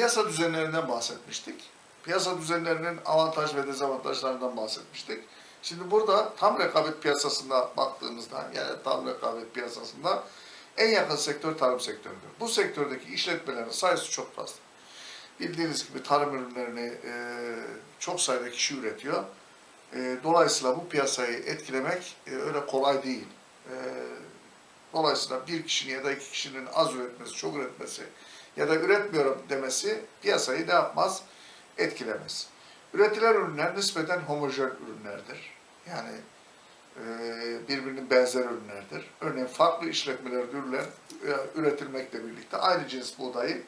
piyasa düzenlerinden bahsetmiştik. Piyasa düzenlerinin avantaj ve dezavantajlarından bahsetmiştik. Şimdi burada tam rekabet piyasasında baktığımızda yani tam rekabet piyasasında en yakın sektör tarım sektörüdür. Bu sektördeki işletmelerin sayısı çok fazla. Bildiğiniz gibi tarım ürünlerini e, çok sayıda kişi üretiyor. E, dolayısıyla bu piyasayı etkilemek e, öyle kolay değil. E, dolayısıyla bir kişinin ya da iki kişinin az üretmesi, çok üretmesi ya da üretmiyorum demesi piyasayı ne yapmaz? Etkilemez. Üretilen ürünler nispeten homojen ürünlerdir. Yani e, birbirinin benzer ürünlerdir. Örneğin farklı işletmelerde ürünler e, üretilmekle birlikte aynı cins buğdayı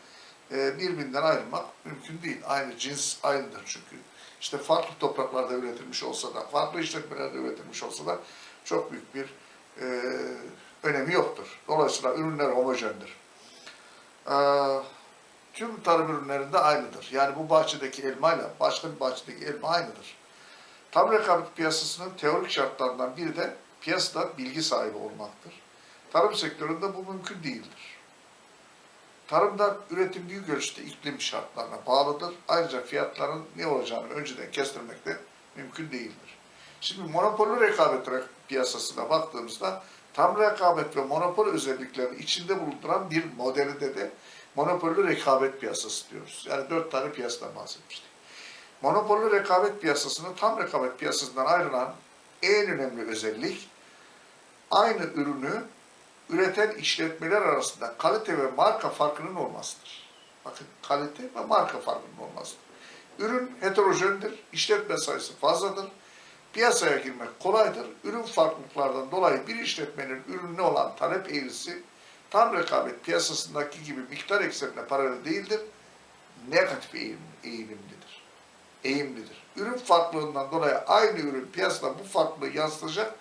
e, birbirinden ayırmak mümkün değil. Aynı cins aynıdır çünkü. İşte farklı topraklarda üretilmiş olsa da, farklı işletmelerde üretilmiş olsa da çok büyük bir e, önemi yoktur. Dolayısıyla ürünler homojendir. E, tüm tarım ürünlerinde aynıdır. Yani bu bahçedeki elmayla başka bir bahçedeki elma aynıdır. Tam rekabet piyasasının teorik şartlarından biri de piyasada bilgi sahibi olmaktır. Tarım sektöründe bu mümkün değildir. Tarımda üretim büyük ölçüde iklim şartlarına bağlıdır. Ayrıca fiyatların ne olacağını önceden kestirmek de mümkün değildir. Şimdi monopolü rekabet re- piyasasına baktığımızda tam rekabet ve monopol özelliklerini içinde bulunduran bir modelinde de monopolü rekabet piyasası diyoruz. Yani dört tane piyasadan bahsetmiştik. Monopolü rekabet piyasasının tam rekabet piyasasından ayrılan en önemli özellik aynı ürünü üreten işletmeler arasında kalite ve marka farkının olmasıdır. Bakın kalite ve marka farkının olmasıdır. Ürün heterojendir, işletme sayısı fazladır, piyasaya girmek kolaydır. Ürün farklılıklardan dolayı bir işletmenin ürününe olan talep eğrisi tam rekabet piyasasındaki gibi miktar eksenine paralel değildir, negatif eğim, eğilimlidir. Eğimlidir. Ürün farklılığından dolayı aynı ürün piyasada bu farklılığı yansıtacak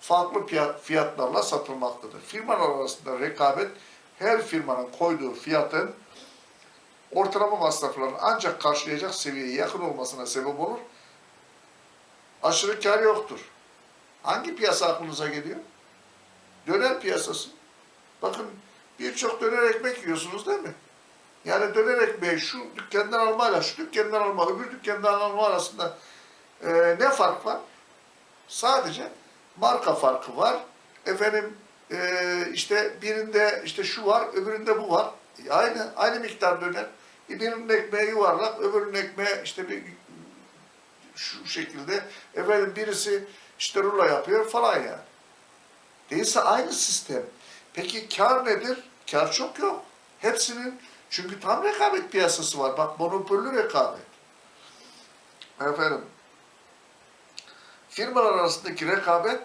farklı fiyatlarla satılmaktadır. Firmalar arasında rekabet her firmanın koyduğu fiyatın ortalama masraflarını ancak karşılayacak seviyeye yakın olmasına sebep olur. Aşırı kar yoktur. Hangi piyasa aklınıza geliyor? Döner piyasası. Bakın birçok döner ekmek yiyorsunuz değil mi? Yani döner ekmeği şu dükkandan almayla şu dükkandan alma, öbür dükkandan alma arasında e, ne fark var? Sadece marka farkı var. Efendim e, işte birinde işte şu var, öbüründe bu var. E, aynı aynı miktar döner. E, birinin ekmeği yuvarlak, öbürünün ekmeği işte bir şu şekilde. Efendim birisi işte rulo yapıyor falan yani. Değilse aynı sistem. Peki kar nedir? Kar çok yok. Hepsinin çünkü tam rekabet piyasası var. Bak monopollü rekabet. Efendim firmalar arasındaki rekabet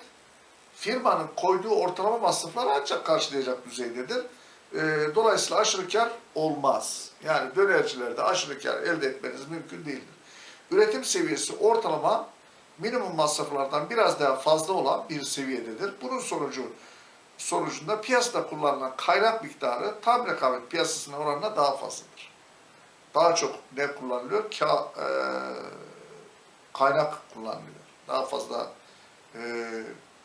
firmanın koyduğu ortalama masrafları ancak karşılayacak düzeydedir. Ee, dolayısıyla aşırı kar olmaz. Yani dönercilerde aşırı kar elde etmeniz mümkün değildir. Üretim seviyesi ortalama minimum masraflardan biraz daha fazla olan bir seviyededir. Bunun sonucu sonucunda piyasada kullanılan kaynak miktarı tam rekabet piyasasına oranla daha fazladır. Daha çok ne kullanılıyor? Ka, e, kaynak kullanılıyor. Daha fazla e,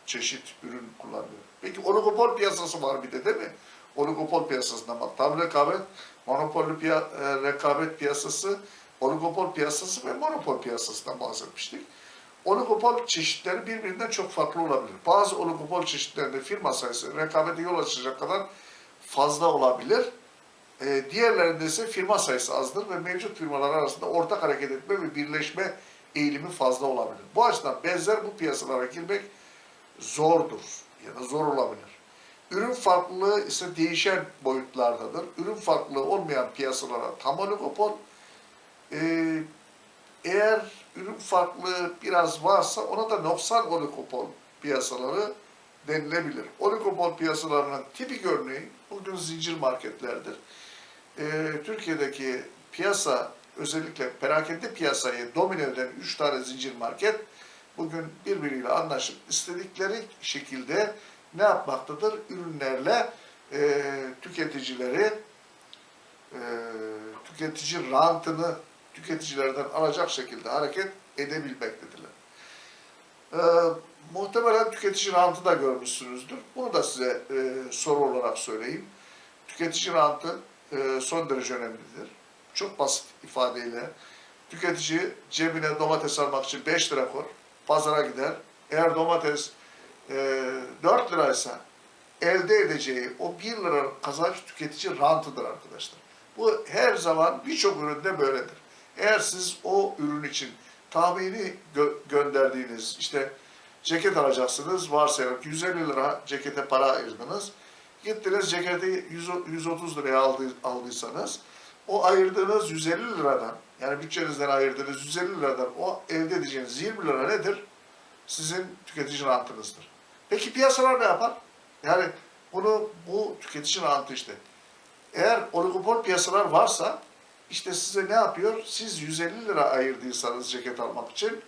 çeşit ürün kullanılıyor. Peki oligopol piyasası var bir de değil mi? Oligopol piyasasına bak. Tam rekabet, monopollü piya, e, rekabet piyasası, oligopol piyasası ve monopol piyasasından bahsetmiştik. Oligopol çeşitleri birbirinden çok farklı olabilir. Bazı oligopol çeşitlerinde firma sayısı rekabete yol açacak kadar fazla olabilir. E, diğerlerinde ise firma sayısı azdır ve mevcut firmalar arasında ortak hareket etme ve birleşme eğilimi fazla olabilir. Bu açıdan benzer bu piyasalara girmek zordur ya da zor olabilir. Ürün farklılığı ise değişen boyutlardadır. Ürün farklılığı olmayan piyasalara tam oligopol, ee, eğer ürün farklılığı biraz varsa ona da noksan oligopol piyasaları denilebilir. Oligopol piyasalarının tipik örneği bugün zincir marketlerdir. Ee, Türkiye'deki piyasa özellikle perakende piyasayı domine eden 3 tane zincir market bugün birbiriyle anlaşıp istedikleri şekilde ne yapmaktadır? Ürünlerle e, tüketicileri e, tüketici rantını tüketicilerden alacak şekilde hareket edebilmektedirler. E, muhtemelen tüketici rantı da görmüşsünüzdür. Bunu da size e, soru olarak söyleyeyim. Tüketici rantı e, son derece önemlidir. Çok basit ifadeyle tüketici cebine domates almak için 5 lira koy, pazara gider. Eğer domates e, 4 liraysa elde edeceği o 1 lira kazanç tüketici rantıdır arkadaşlar. Bu her zaman birçok üründe böyledir. Eğer siz o ürün için tahmini gö- gönderdiğiniz işte ceket alacaksınız varsayalım ki 150 lira cekete para ayırdınız. Gittiniz ceketi 100 130 liraya aldı, aldıysanız o ayırdığınız 150 liradan yani bütçenizden ayırdığınız 150 liradan o elde edeceğiniz 20 lira nedir? Sizin tüketici rantınızdır. Peki piyasalar ne yapar? Yani bunu bu tüketici rantı işte. Eğer oligopol piyasalar varsa işte size ne yapıyor? Siz 150 lira ayırdıysanız ceket almak için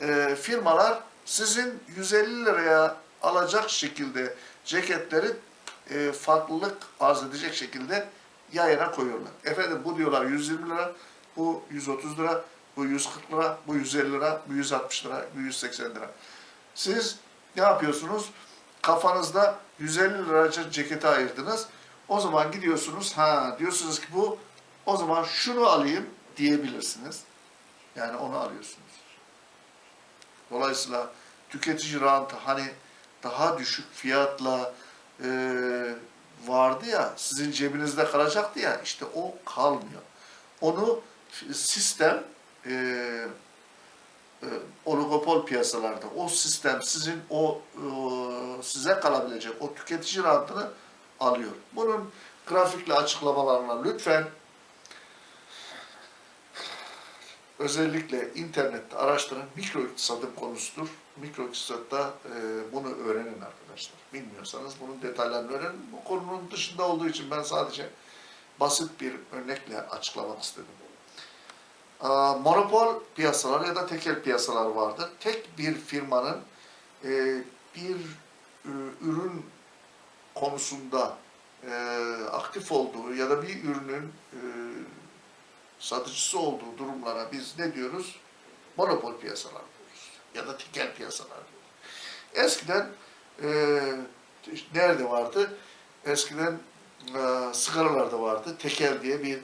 e, firmalar sizin 150 liraya alacak şekilde ceketleri e, farklılık arz edecek şekilde yayına koyuyorlar. Efendim bu diyorlar 120 lira, bu 130 lira, bu 140 lira, bu 150 lira, bu 160 lira, bu 180 lira. Siz ne yapıyorsunuz? Kafanızda 150 liraca ceketi ayırdınız. O zaman gidiyorsunuz, ha diyorsunuz ki bu, o zaman şunu alayım diyebilirsiniz. Yani onu alıyorsunuz. Dolayısıyla tüketici rantı hani daha düşük fiyatla e, vardı ya, sizin cebinizde kalacaktı ya, işte o kalmıyor. Onu sistem e, e, oligopol piyasalarda o sistem sizin o e, size kalabilecek o tüketici rantını alıyor. Bunun grafikle açıklamalarına lütfen özellikle internette araştırın. Mikro iktisadın konusudur. Mikro iktisatta e, bunu öğrenin arkadaşlar. Bilmiyorsanız bunun detaylarını öğrenin. Bu konunun dışında olduğu için ben sadece basit bir örnekle açıklamak istedim. Aa, monopol piyasalar ya da tekel piyasalar vardır. Tek bir firmanın e, bir e, ürün konusunda e, aktif olduğu ya da bir ürünün e, satıcısı olduğu durumlara biz ne diyoruz? Monopol piyasalar diyoruz. Ya da tekel piyasalar diyoruz. Eskiden e, nerede vardı? Eskiden e, sigaralarda vardı. Tekel diye bir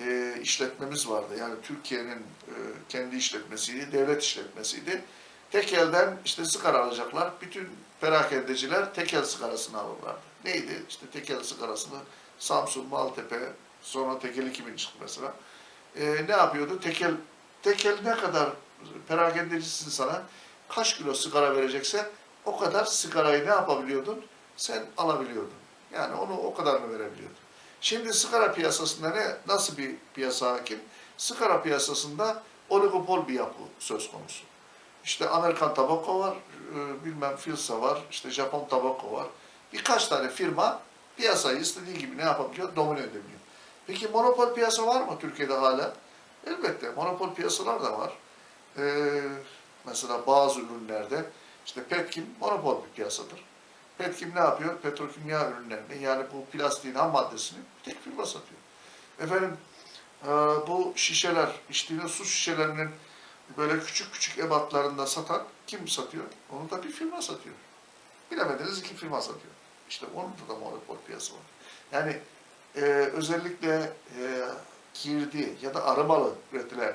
e, işletmemiz vardı. Yani Türkiye'nin e, kendi işletmesiydi, devlet işletmesiydi. Tekel'den işte sigara alacaklar. Bütün perakendeciler tekel sigarasını alırlardı. Neydi? İşte tekel sigarasını Samsun, Maltepe, sonra tekel kimin çıktı mesela. E, ne yapıyordu? Tekel, tekel ne kadar perakendecisin sana kaç kilo sigara verecekse o kadar sigarayı ne yapabiliyordun? Sen alabiliyordun. Yani onu o kadarını verebiliyordun. Şimdi sigara piyasasında ne nasıl bir piyasa hakim? Sigara piyasasında oligopol bir yapı söz konusu. İşte Amerikan Tabako var, e, bilmem Filsa var, işte Japon Tabako var. Birkaç tane firma piyasayı istediği gibi ne yapabiliyor? Domine edebiliyor. Peki monopol piyasa var mı Türkiye'de hala? Elbette monopol piyasalar da var. Ee, mesela bazı ürünlerde işte Petkim monopol bir piyasadır. Petkim ne yapıyor? Petrokimya ürünlerini yani bu plastiğin ham maddesini tek firma satıyor. Efendim e, bu şişeler, içtiğiniz su şişelerinin böyle küçük küçük ebatlarında satan kim satıyor? Onu da bir firma satıyor. Bilemediniz iki firma satıyor. İşte onun da monopol piyasa var. Yani e, özellikle e, girdi ya da aramalı üretilen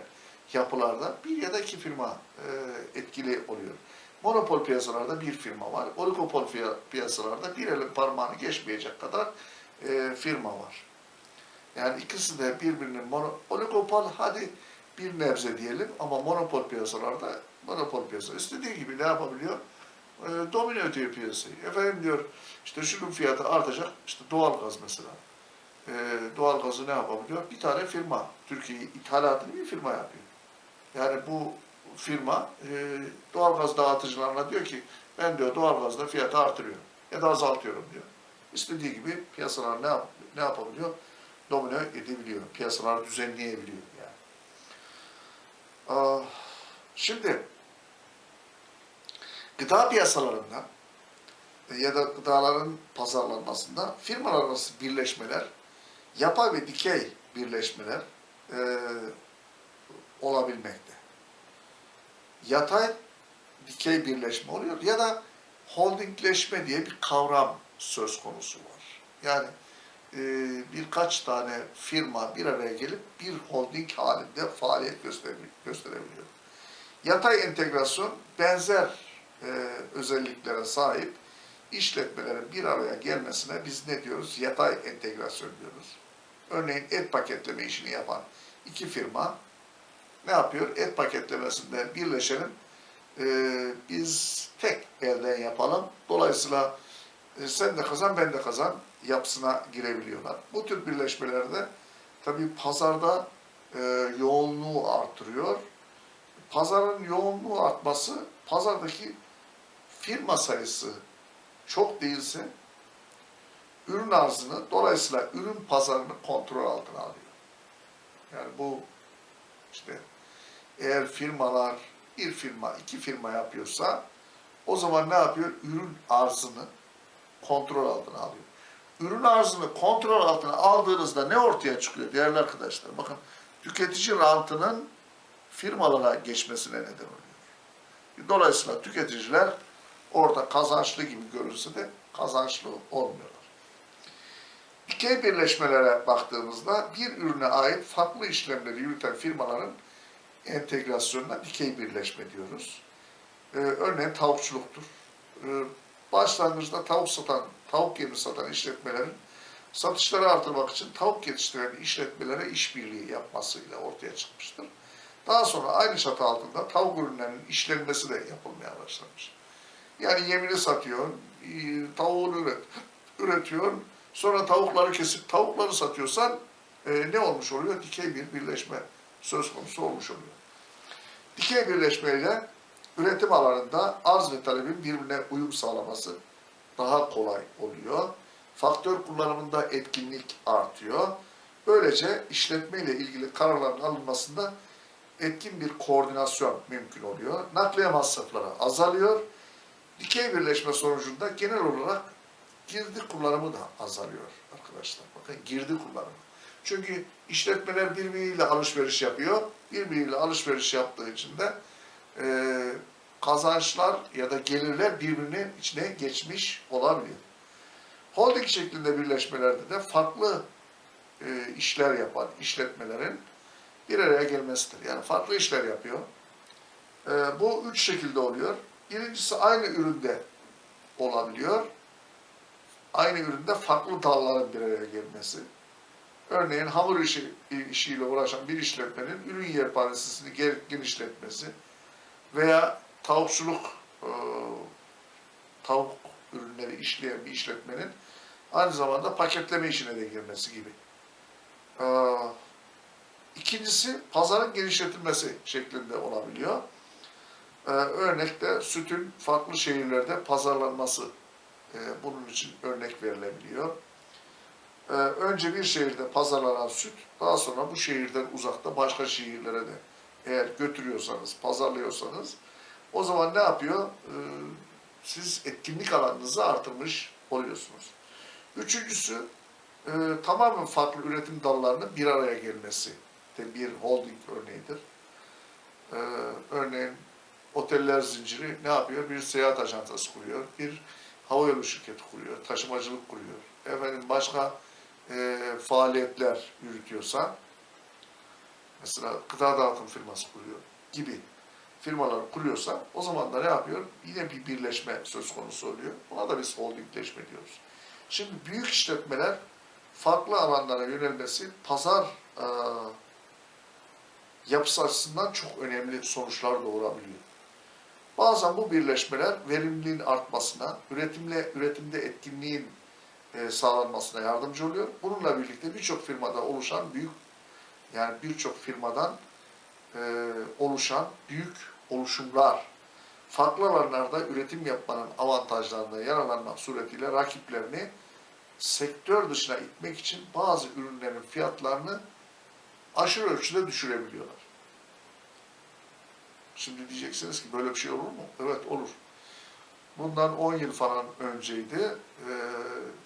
yapılarda bir ya da iki firma e, etkili oluyor. Monopol piyasalarda bir firma var. Oligopol piyasalarda bir elin parmağını geçmeyecek kadar e, firma var. Yani ikisi de birbirinin mono, oligopol hadi bir nebze diyelim ama monopol piyasalarda monopol piyasa istediği gibi ne yapabiliyor? E, domine ediyor piyasayı. Efendim diyor işte şunun fiyatı artacak. İşte doğalgaz mesela. E, doğalgazı ne yapabiliyor? Bir tane firma. Türkiye ithalatını bir firma yapıyor. Yani bu firma e, doğalgaz dağıtıcılarına diyor ki ben diyor doğalgazda fiyatı artırıyorum ya da azaltıyorum diyor. İstediği gibi piyasalar ne, yap, ne yapabiliyor? Domine edebiliyor. Piyasalar düzenleyebiliyor yani. Şimdi gıda piyasalarında ya da gıdaların pazarlanmasında firmalar arası birleşmeler, yapay ve dikey birleşmeler e, olabilmekte yatay dikey birleşme oluyor ya da holdingleşme diye bir kavram söz konusu var. Yani e, birkaç tane firma bir araya gelip bir holding halinde faaliyet gösterebiliyor. Yatay entegrasyon benzer e, özelliklere sahip işletmelerin bir araya gelmesine biz ne diyoruz? Yatay entegrasyon diyoruz. Örneğin et paketleme işini yapan iki firma ne yapıyor? Et paketlemesinde birleşelim. e, biz tek elden yapalım. Dolayısıyla e, sen de kazan, ben de kazan yapısına girebiliyorlar. Bu tür birleşmelerde tabii pazarda e, yoğunluğu artırıyor. Pazarın yoğunluğu artması, pazardaki firma sayısı çok değilse ürün arzını, dolayısıyla ürün pazarını kontrol altına alıyor. Yani bu işte eğer firmalar bir firma, iki firma yapıyorsa o zaman ne yapıyor? Ürün arzını kontrol altına alıyor. Ürün arzını kontrol altına aldığınızda ne ortaya çıkıyor değerli arkadaşlar? Bakın tüketici rantının firmalara geçmesine neden oluyor. Dolayısıyla tüketiciler orada kazançlı gibi görünse de kazançlı olmuyorlar. Dikey birleşmelere baktığımızda bir ürüne ait farklı işlemleri yürüten firmaların entegrasyonuna dikey birleşme diyoruz. Ee, örneğin tavukçuluktur. Ee, başlangıçta tavuk satan, tavuk yemi satan işletmelerin satışları artırmak için tavuk yetiştiren işletmelere işbirliği yapmasıyla ortaya çıkmıştır. Daha sonra aynı çatı altında tavuk ürünlerinin işlenmesi de yapılmaya başlamış. Yani yemini satıyor, e, tavuğunu üret, üretiyor, sonra tavukları kesip tavukları satıyorsan e, ne olmuş oluyor? Dikey bir birleşme söz konusu olmuş oluyor. Dikey birleşmeyle üretim alanında arz ve talebin birbirine uyum sağlaması daha kolay oluyor. Faktör kullanımında etkinlik artıyor. Böylece işletme ile ilgili kararların alınmasında etkin bir koordinasyon mümkün oluyor. Nakliye masrafları azalıyor. Dikey birleşme sonucunda genel olarak girdi kullanımı da azalıyor arkadaşlar. Bakın girdi kullanımı. Çünkü işletmeler birbiriyle alışveriş yapıyor. Birbiriyle alışveriş yaptığı için de e, kazançlar ya da gelirler birbirinin içine geçmiş olabiliyor. Holding şeklinde birleşmelerde de farklı e, işler yapan işletmelerin bir araya gelmesidir. Yani farklı işler yapıyor. E, bu üç şekilde oluyor. Birincisi aynı üründe olabiliyor. Aynı üründe farklı dalların bir araya gelmesi. Örneğin hamur işi, işiyle uğraşan bir işletmenin ürün yelpazesini ge- genişletmesi veya tavukçuluk, e, tavuk ürünleri işleyen bir işletmenin aynı zamanda paketleme işine de girmesi gibi. E, İkincisi pazarın genişletilmesi şeklinde olabiliyor. Ee, örnekte sütün farklı şehirlerde pazarlanması e, bunun için örnek verilebiliyor. Ee, önce bir şehirde pazarlanan süt, daha sonra bu şehirden uzakta başka şehirlere de eğer götürüyorsanız, pazarlıyorsanız o zaman ne yapıyor? Ee, siz etkinlik alanınızı artırmış oluyorsunuz. Üçüncüsü e, tamamen farklı üretim dallarının bir araya gelmesi de bir holding örneğidir. Ee, örneğin oteller zinciri ne yapıyor? Bir seyahat ajantası kuruyor, bir havayolu şirketi kuruyor, taşımacılık kuruyor. Efendim başka e, faaliyetler yürütüyorsa, mesela gıda dağıtım firması kuruyor gibi firmalar kuruyorsa o zaman da ne yapıyor? Yine bir birleşme söz konusu oluyor. Buna da biz holdingleşme diyoruz. Şimdi büyük işletmeler farklı alanlara yönelmesi pazar e, yapısı açısından çok önemli sonuçlar doğurabiliyor. Bazen bu birleşmeler verimliliğin artmasına, üretimle üretimde etkinliğin e, sağlanmasına yardımcı oluyor. Bununla birlikte birçok firmada oluşan büyük yani birçok firmadan e, oluşan büyük oluşumlar farklı alanlarda üretim yapmanın avantajlarına yararlanmak suretiyle rakiplerini sektör dışına itmek için bazı ürünlerin fiyatlarını aşırı ölçüde düşürebiliyorlar. Şimdi diyeceksiniz ki böyle bir şey olur mu? Evet olur. Bundan 10 yıl falan önceydi. E,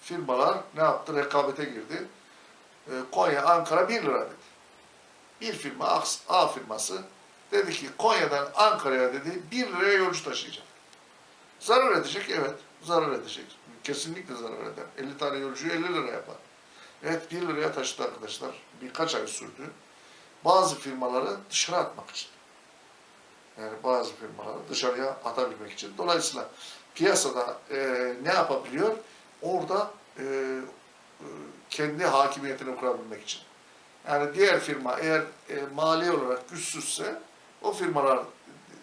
firmalar ne yaptı? Rekabete girdi. E, Konya, Ankara 1 lira dedi. Bir firma, A, firması dedi ki Konya'dan Ankara'ya dedi 1 liraya yolcu taşıyacak. Zarar edecek, evet. Zarar edecek. Kesinlikle zarar eder. 50 tane yolcuyu 50 lira yapar. Evet 1 liraya taşıdı arkadaşlar. Birkaç ay sürdü. Bazı firmaları dışarı atmak için. Yani bazı firmaları dışarıya atabilmek için. Dolayısıyla piyasada e, ne yapabiliyor? Orada e, e, kendi hakimiyetini kurabilmek için. Yani diğer firma eğer e, mali olarak güçsüzse o firmalar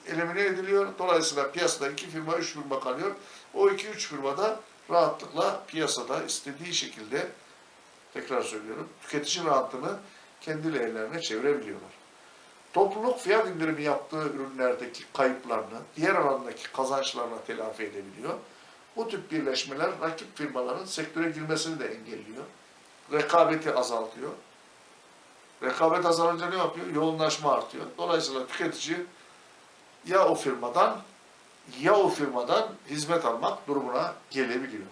elimine ediliyor. Dolayısıyla piyasada iki firma, üç firma kalıyor. O iki, üç firma da rahatlıkla piyasada istediği şekilde tekrar söylüyorum tüketici rantını kendi ellerine çevirebiliyorlar. Topluluk fiyat indirimi yaptığı ürünlerdeki kayıplarını diğer alandaki kazançlarla telafi edebiliyor. Bu tip birleşmeler rakip firmaların sektöre girmesini de engelliyor. Rekabeti azaltıyor. Rekabet azalınca ne yapıyor? Yoğunlaşma artıyor. Dolayısıyla tüketici ya o firmadan ya o firmadan hizmet almak durumuna gelebiliyor.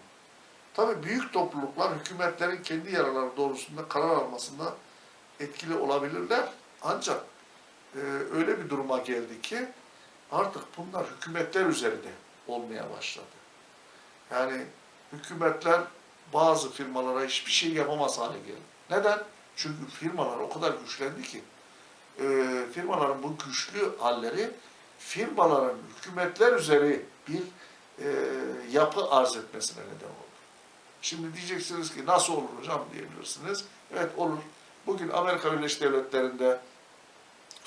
Tabii büyük topluluklar hükümetlerin kendi yaraları doğrusunda karar almasında etkili olabilirler. Ancak e, öyle bir duruma geldi ki artık bunlar hükümetler üzerinde olmaya başladı. Yani hükümetler bazı firmalara hiçbir şey yapamaz hale geldi. Neden? Çünkü firmalar o kadar güçlendi ki e, firmaların bu güçlü halleri firmaların hükümetler üzeri bir e, yapı arz etmesine neden oldu. Şimdi diyeceksiniz ki nasıl olur hocam diyebilirsiniz. Evet olur. Bugün Amerika Birleşik Devletleri'nde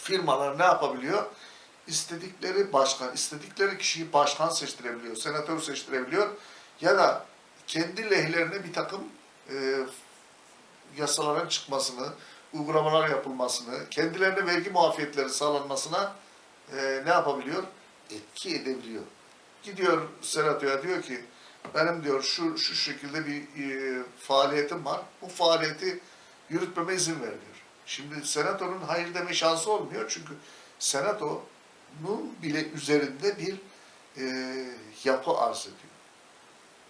firmalar ne yapabiliyor? İstedikleri başkan, istedikleri kişiyi başkan seçtirebiliyor, senatör seçtirebiliyor ya da kendi lehlerine bir takım e, yasaların çıkmasını, uygulamalar yapılmasını, kendilerine vergi muafiyetleri sağlanmasına e, ne yapabiliyor? Etki edebiliyor. Gidiyor senatoya diyor ki benim diyor şu şu şekilde bir e, faaliyetim var. Bu faaliyeti yürütmeme izin ver diyor. Şimdi senatonun hayır deme şansı olmuyor çünkü senatonun bile üzerinde bir e, yapı arz ediyor.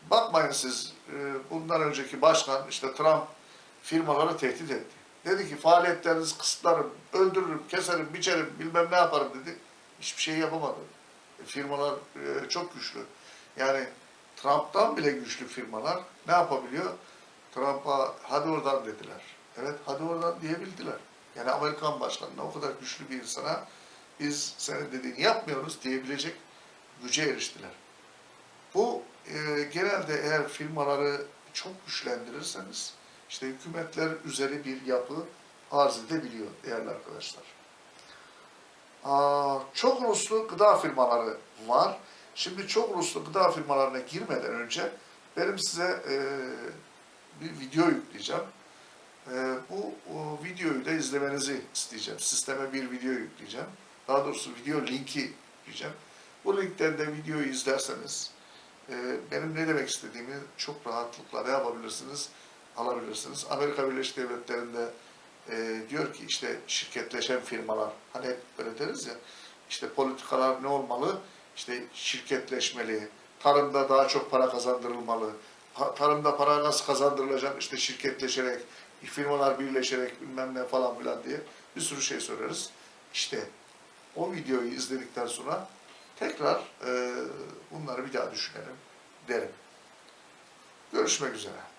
Bakmayın siz e, bundan önceki başkan işte Trump firmaları tehdit etti. Dedi ki faaliyetlerinizi kısıtlarım, öldürürüm, keserim, biçerim, bilmem ne yaparım dedi. Hiçbir şey yapamadı. E, firmalar e, çok güçlü. Yani Trump'tan bile güçlü firmalar ne yapabiliyor? Trump'a hadi oradan dediler. Evet hadi oradan diyebildiler. Yani Amerikan başkanına o kadar güçlü bir insana biz senin dediğini yapmıyoruz diyebilecek güce eriştiler. Bu e, genelde eğer firmaları çok güçlendirirseniz işte hükümetler üzeri bir yapı arz edebiliyor değerli arkadaşlar. Aa, çok uluslu gıda firmaları var. Şimdi çok uluslu gıda firmalarına girmeden önce benim size e, bir video yükleyeceğim. E, bu videoyu da izlemenizi isteyeceğim. Sisteme bir video yükleyeceğim. Daha doğrusu video linki yükleyeceğim. Bu linkten de videoyu izlerseniz e, benim ne demek istediğimi çok rahatlıkla ne yapabilirsiniz? Alabilirsiniz. Amerika Birleşik Devletleri'nde e, diyor ki işte şirketleşen firmalar, hani hep böyle deriz ya, işte politikalar ne olmalı? İşte şirketleşmeli, tarımda daha çok para kazandırılmalı, tarımda para nasıl kazandırılacak? İşte şirketleşerek, firmalar birleşerek bilmem ne falan filan diye bir sürü şey söyleriz. İşte o videoyu izledikten sonra tekrar e, bunları bir daha düşünelim derim. Görüşmek üzere.